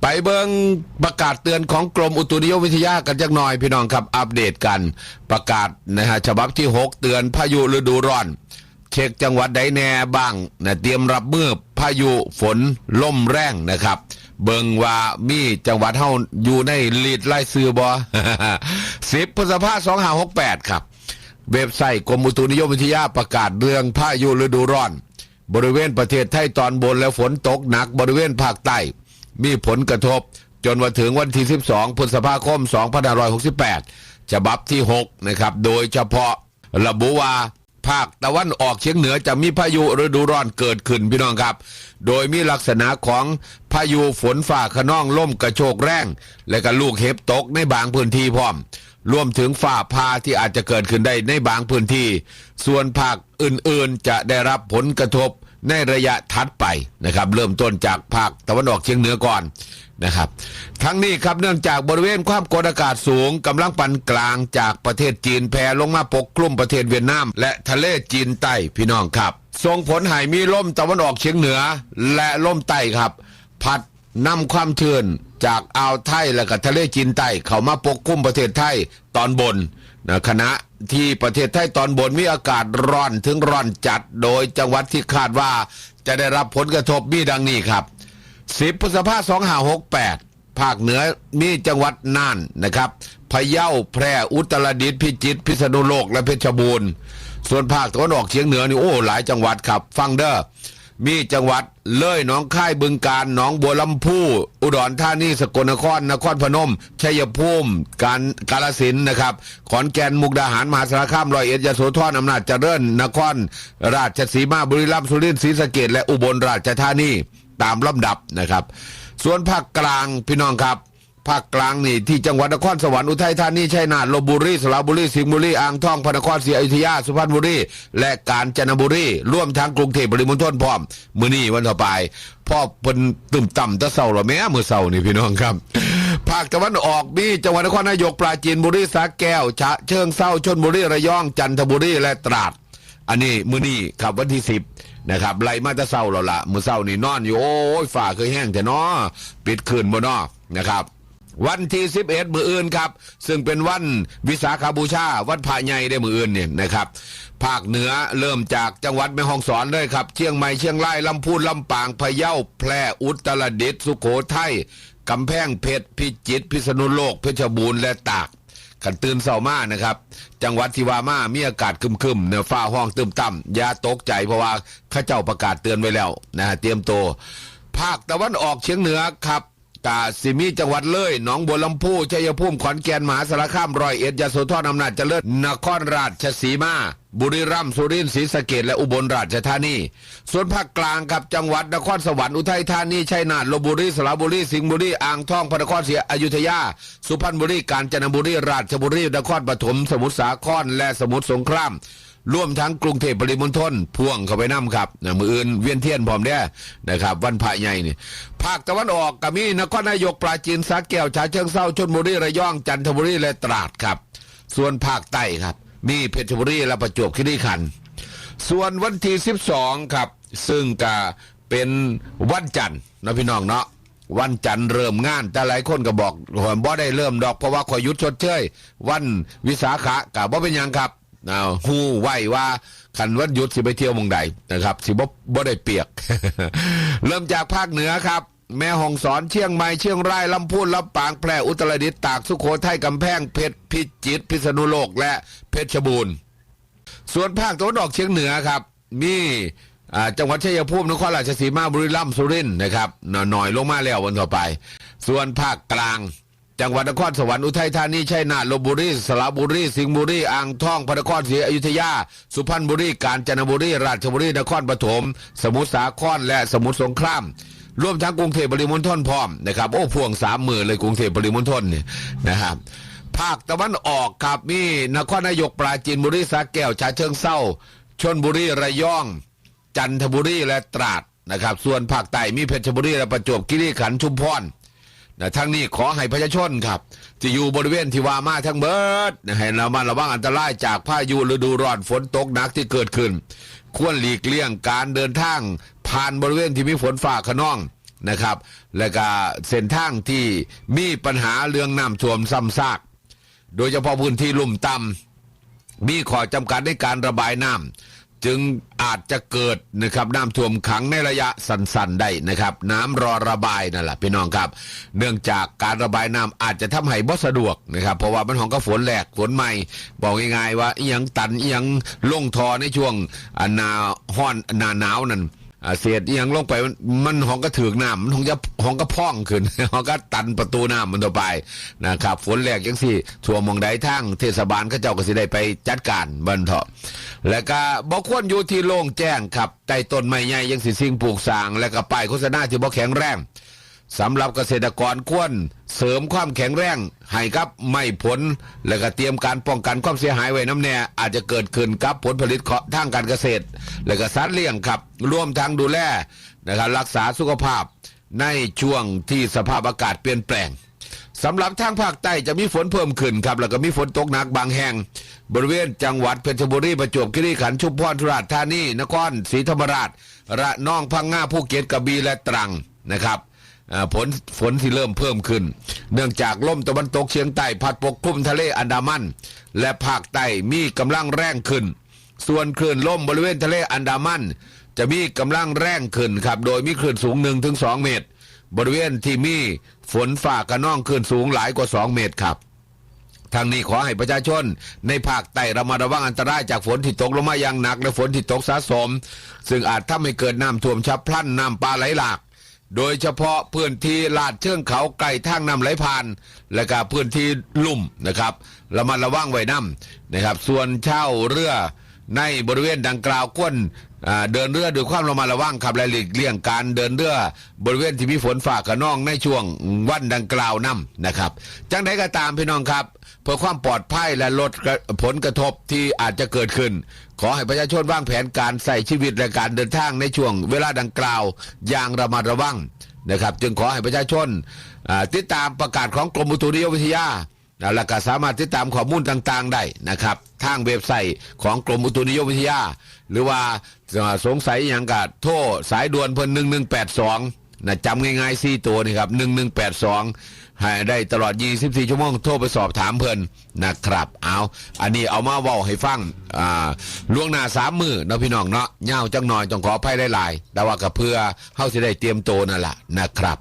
ไปเบิงประกาศเตือนของกรมอุตุนิยมวิทยากันจักหน่อยพี่น้องครับ อัปเดตกัน ประกาศนะฮะฉบับที่ 6 เตือนพายุฤดูร้อน เช็คจังหวัดใดแน่บ้างนะเตรียมรับมือพายุฝนล่มแรงนะครับ เบิงว่ามีจังหวัดเฮาอยู่ในลีดไล่ซื้อบอสิบพฤษภาสองห้าหกแปดครับ เว็บไซต์กรมอุตุนิยมวิทยาประกาศเรื่องพายุฤดูร้อน บริเวณประเทศไทยตอนบนและฝนตกหนักบริเวณภาคใต้ มีผลกระทบ จนมาถึงวันที่ 12พฤษภาคม 2568 ฉบับที่ 6 นะครับ โดยเฉพาะระบุว่าภาคตะวันออกเฉียงเหนือจะมีพายุฤดูร้อนเกิดขึ้นพี่น้องครับ โดยมีลักษณะของพายุฝนฝ่าขนองล่มกระโชกแรง และก็ลูกเห็บตกในบางพื้นที่พร้อม รวมถึงฝ่าพาที่อาจจะเกิดขึ้นได้ในบางพื้นที่ ส่วนภาคอื่นๆจะได้รับผลกระทบ ในระยะถัดไปนะครับ เริ่มต้นจากภาคตะวันออกเฉียงเหนือก่อนนะครับ ทั้งนี้ครับเนื่องจากบริเวณความกดอากาศสูงกำลังปานกลางจากประเทศจีนแผ่ลงมาปกคลุมประเทศเวียดนาม และทะเลจีนใต้พี่น้องครับส่งผลให้มีลมตะวันออกเฉียงเหนือ และลมใต้ครับ พัดนำความชื้น จากอ่าวไทยและก็ทะเลจีนใต้เข้ามาปกคลุมประเทศไทยตอนบนนะขณะที่ประเทศไทยตอนบนมีอากาศร้อนถึงร้อนจัดโดยจังหวัดที่คาดว่าจะได้รับผลกระทบมีดังนี้ครับ 10พฤษภาคม2568 ภาคเหนือมีจังหวัดน่านนะครับพะเยาแพร่อุตรดิตถ์พิจิตรพิษณุโลกและเพชรบูรณ์ ส่วนภาคตะวันออกเฉียงเหนือนี่โอ้หลายจังหวัดครับ ฟังเด้อ มีจังหวัด เลยหนองค่ายบึงการหนองบัวลำพูอุดรธานีสกลนคร นครพนม ชัยภูมิการกาลสินนะครับ ขอนแก่นมุกดาหารมหาสารคามร้อยเอ็ดยโสธรอำนาจเจริญนคร ราชสีมาบุรีรัมย์สุรินทร์ศรีสะเกดและอุบลราชธานีตามลำดับนะครับ ส่วนภาคกลางพี่น้องครับ ภาคกลางนี่ที่จังหวัดนครสวรรค์อุทัยธานีชัยนาทลบบุรีสระบุรีสิงห์บุรีอ่างทองพระนครศรีอยุธยาสุพรรณบุรีและกาญจนบุรีร่วมทั้งกรุงเทพปริมณฑลพร้อม มื้อนี้วันต่อไปพ่อเพิ่นตึมต่ำตะเศร้าหรอแม่มื้อเศร้านี่พี่น้องครับภาคตะวันออกมีจังหวัดนครนายกปราจีนบุรีสระแก้วฉะเชิงเซาชนบุรีระยองจันทบุรีและตราด อันนี้มื้อนี้ครับวันที่สิบนะครับไล่มาตะเศร้าแล้วล่ะมื้อเศร้านี่นอนอยู่โอ้ยฝ่าเคยแห้งแต่น้อปิดคืนบ่นอนะครับ วันที่11มืออื่นครับ ซึ่งเป็นวันวิสาขาบูชา วันพระใหญ่ได้มืออื่นเนี่ยนะครับ ภาคเหนือเริ่มจากจังหวัดแม่ฮ่องสอนเลยครับ เชียงใหม่เชียงรายลำพูนลำปางพะเยาแพร่อุตรดิตถ์สุโขทัยกำแพงเพชรพิจิตรพิษณุโลก เพชรบูรณ์และตากขันตื่นเศร้ามานะครับ จังหวัดทิวามามีอากาศคึมๆเนื้อฟ้าห้องตึมต่ำยาตกใจเพราะว่าข้าเจ้าประกาศเตือนไว้แล้วนะฮะเตรียมตัวภาคตะวันออกเฉียงเหนือครับ กาสิมีจังหวัดเลยหนองบัวลำพูชัยภูมิขอนแก่นมหาสารคามร้อยเอ็ดยโสธรอำนาจเจริญนครราชสีมา บุรีรัมย์สุรินทร์ศรีสะเกดและอุบลราชธานี ส่วนภาคกลางครับจังหวัดนครสวรรค์อุทัยธานีชัยนาทลบบุรีสระบุรีสิงห์บุรีอ่างทองพระนครศรีอยุธยา สุพรรณบุรีกาญจนบุรีราชบุรีนครปฐมสมุทรสาครและสมุทรสงคราม รวมทั้งกรุงเทพปริมณฑลพ่วงเข้าไปน้ำครับนะมืออื่นเวียนเทียนพร้อมเด้นะครับ วันพระใหญ่นี่ภาคตะวันออกก็มีนครนายกปราจีนสระแก้วฉะเชิงเซาชลบุรีระยองจันทบุรีและตราดครับ ส่วนภาคใต้ครับ มีเพชรบุรีและประจวบคีรีขันธ์ส่วนวันที่ 12 ครับ ซึ่งก็เป็นวันจันทร์นะพี่น้องเนาะวันจันทร์เริ่มงาน แต่หลายคนก็บอกว่าบ่ได้เริ่มดอกเพราะว่าขอยยุดชดเชยวันวิสาขะกับบ่เป็นยังครับ นะฮู้ไหวว่าคันวันหยุดสิไปเที่ยวมองใดนะครับ สิบ่บ่ได้เปียก เริ่มจากภาคเหนือครับ แม่ฮ่องสอนเชียงใหม่เชียงรายลำพูนลำปางแพร่อุตรดิตถ์ตากสุโขทัยกำแพงเพชรพิจิตรพิษณุโลกและเพชรบูรณ์ส่วนภาคตะวันออกเฉียงเหนือครับ มีจังหวัดชัยภูมินครราชสีมาบุรีรัมย์สุรินทร์นะครับหน่อยลงมาแล้ววันต่อไป ส่วนภาคกลาง จังหวัดนครสวรรค์อุทัยธานีชัยนาทลบบุรีสระบุรีสิงห์บุรีอ่างทองพระนครศรีอยุธยา สุพรรณบุรีกาญจนบุรีราชบุรีนครปฐมสมุทรสาครและสมุทรสงครามรวมทั้งกรุงเทพปริมณฑลพร้อมนะครับโอ้พวงสามหมื่นเลยกรุงเทพปริมณฑลเนี่ยนะครับภาคตะวันออกครับมีนครนายกปราจีนบุรีสระแก้วฉะเชิงเซาชนบุรีระยอง จันทบุรีและตราดนะครับ ส่วนภาคใต้มีเพชรบุรีและประจวบคีรีขันธ์ชุมพร นะทั้งนี้ขอให้ประชาชนครับ ที่อยู่บริเวณที่ว่ามาทั้งเบิดนะให้ระมัดระวังอันตรายจากพายุฤดูร้อนฝนตกหนักที่เกิดขึ้น ควรหลีกเลี่ยงการเดินทาง ผ่านบริเวณที่มีฝนฟ้าขนองนะครับ และก็เส้นทางที่มีปัญหาเรื่องน้ำท่วมซ้ำซาก โดยเฉพาะพื้นที่ลุ่มต่ำมีข้อจำกัดในการระบายน้ำ จึงอาจจะเกิดนะครับน้ำท่วมขังในระยะสั้นๆได้นะครับ น้ำรอระบายนั่นแหละพี่น้องครับ เนื่องจากการระบายน้ำอาจจะทำให้บ่สะดวกนะครับ เพราะว่ามันของก็ฝนแหลกฝนใหม่ บอกง่ายๆว่าอียังตันอียังลงทอในช่วงอ่าหนาห้อนหนาหนาวนั่น เศษอีหยังลงไปมันห้องก็ถือหน้ำมันห้องจะห้องก็พ่องขึ้นห้องก็ตันประตูน้ำมันต่อไปนะครับ ฝนแรกยังสี่ทั่วมองใดทั้งเทศบาลเขาเจ้าก็สิได้ไปจัดการบันเถาะแล้วก็บ่ควรอยู่ที่โล่งแจ้งครับใต้ต้นไม้ใหญ่ยังสิสิ่งปลูกสร้าง และก็ป้ายโฆษณาที่บ่แข็งแรง สำหรับเกษตรกรควรเสริมความแข็งแรงให้กับไม่ผล และก็เตรียมการป้องกันความเสียหายไว้น้ำแน่อาจจะเกิดขึ้นกับผลผลิตของทางการเกษตร และก็สัตว์เลี้ยงครับร่วมทั้งดูแลนะครับรักษาสุขภาพในช่วงที่สภาพอากาศเปลี่ยนแปลงสำหรับทางภาคใต้จะมีฝนเพิ่มขึ้นครับ แล้วก็มีฝนตกหนักบางแห่ง บริเวณจังหวัดเพชรบุรีประจวบคีรีขันธ์ชุมพรสุราษฎร์ธานีนครศรีธรรมราช ระนองพังงาภูเก็ตกระบี่และตรังนะครับ ฝนฝนที่เริ่มเพิ่มขึ้น เนื่องจากลมตะวันตกเฉียงใต้พัดปกคลุมทะเลอันดามัน และภาคใต้มีกำลังแรงขึ้น ส่วนคลื่นลมบริเวณทะเลอันดามัน จะมีกำลังแรงขึ้นครับโดยมีคลื่นสูง 1-2ถึง2เมตร บริเวณที่มีฝนฝ่ากระนองคลื่นสูงหลายกว่า 2 เมตรครับทางนี้ขอให้ประชาชน ในภาคใต้ระมัดระวังอันตรายจากฝนที่ตกลงมาอย่างหนัก และฝนที่ตกสะสม ซึ่งอาจทำให้เกิดน้ำท่วมฉับพลันน้ำป่าไหลหลาก โดยเฉพาะพื้นที่ลาดเชิงเขาไกลทางน้ำไหลผ่าน และก็พื้นที่ลุ่มนะครับระมัดระวังไว้น้ำนะครับ ส่วนเช่าเรือ ในบริเวณดังกล่าวก้นเดินเรือด้วยความระมัดระวังครับและหลีกเลี่ยงการเดินเรือบริเวณที่มีฝนฝ่ากระนองในช่วงวันดังกล่าวนํนะครับ จังใดก็ตามพี่น้องครับ เพื่อความปลอดภัยและลดผลกระทบที่อาจจะเกิดขึ้น ขอให้ประชาชนวางแผนการใส่ชีวิตและการเดินทางในช่วงเวลาดังกล่าว อย่างระมัดระวังนะครับ จึงขอให้ประชาชนติดตามประกาศของกรมอุตุนิยมวิทยา แล้วก็สามารถติดตามข้อมูลต่างๆได้นะครับ ทางเว็บไซต์ของกรมอุตุนิยมวิทยา หรือว่าสงสัยอย่างกัโทรสายด่วนเพิ่นหนึ่งหนึ่งแปดสองนะจำง่ายๆสี่ตัวนี่ครับหนึ่งหนึ่งแปดสองให้ได้ตลอด 24 ชั่วโมง โทรไปสอบถามเพิ่นนะครับ เอา อันนี้เอามาเว้าให้ฟัง อ่าล่วงหน้าสามมือเนาะพี่น้องเนาะเงาจังหน่อยต้องขออภัยหลายๆแต่ว่าก็เพื่อเฮาสิได้เตรียมโตวนั่นแหละนะครับ